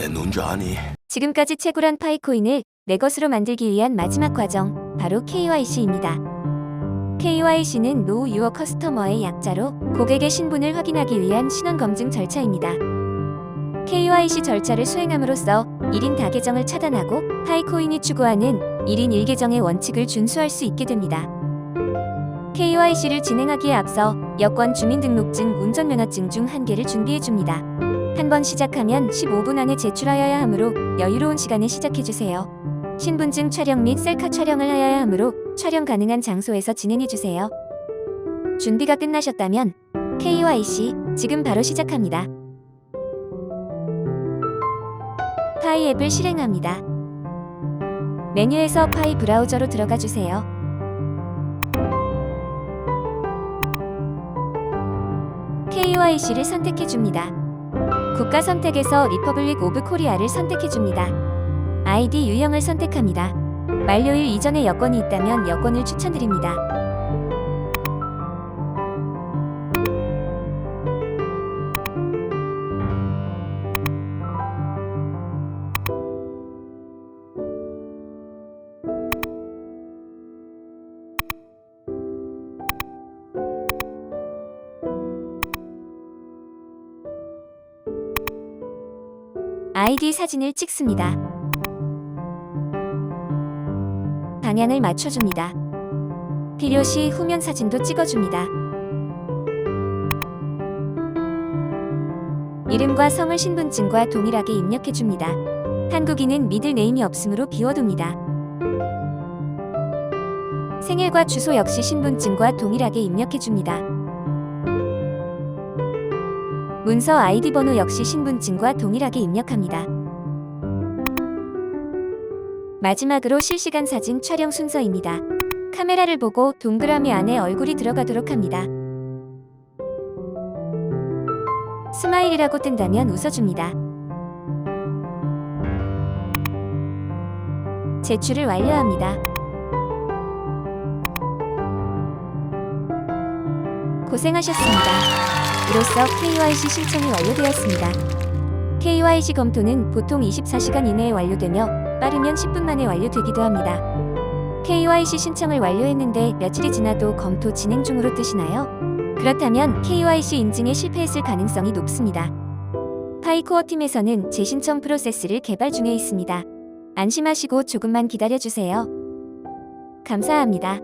내눈줄 아니? 지금까지 채굴한 파이코인을 내 것으로 만들기 위한 마지막 과정, 바로 KYC입니다. KYC는 노 유어 커스터머의 약자로 고객의 신분을 확인하기 위한 신원 검증 절차입니다. KYC 절차를 수행함으로써 1인 다계정을 차단하고 파이코인이 추구하는 1인 1계정의 원칙을 준수할 수 있게 됩니다. KYC를 진행하기에 앞서 여권 주민등록증 운전면허증 중 한 개를 준비해 줍니다. 한번 시작하면 15분 안에 제출하여야 하므로 여유로운 시간에 시작해 주세요. 신분증 촬영 및 셀카 촬영을 하여야 하므로 촬영 가능한 장소에서 진행해 주세요. 준비가 끝나셨다면 KYC 지금 바로 시작합니다. 파이 앱을 실행합니다. 메뉴에서 파이 브라우저로 들어가 주세요. KYC를 선택해 줍니다. 국가 선택에서 리퍼블릭 오브 코리아를 선택해 줍니다. 아이디 유형을 선택합니다. 만료일 이전에 여권이 있다면 여권을 추천드립니다. 아이디 사진을 찍습니다. 방향을 맞춰줍니다. 필요시 후면 사진도 찍어줍니다. 이름과 성을 신분증과 동일하게 입력해줍니다. 한국인은 미들 네임이 없으므로 비워둡니다. 생일과 주소 역시 신분증과 동일하게 입력해줍니다. 문서 아이디 번호 역시 신분증과 동일하게 입력합니다. 마지막으로 실시간 사진 촬영 순서입니다. 카메라를 보고 동그라미 안에 얼굴이 들어가도록 합니다. 스마일이라고 뜬다면 웃어줍니다. 제출을 완료합니다. 고생하셨습니다. 이로써 KYC 신청이 완료되었습니다. KYC 검토는 보통 24시간 이내에 완료되며 빠르면 10분 만에 완료되기도 합니다. KYC 신청을 완료했는데 며칠이 지나도 검토 진행 중으로 뜨시나요? 그렇다면 KYC 인증에 실패했을 가능성이 높습니다. 파이코어 팀에서는 재신청 프로세스를 개발 중에 있습니다. 안심하시고 조금만 기다려주세요. 감사합니다.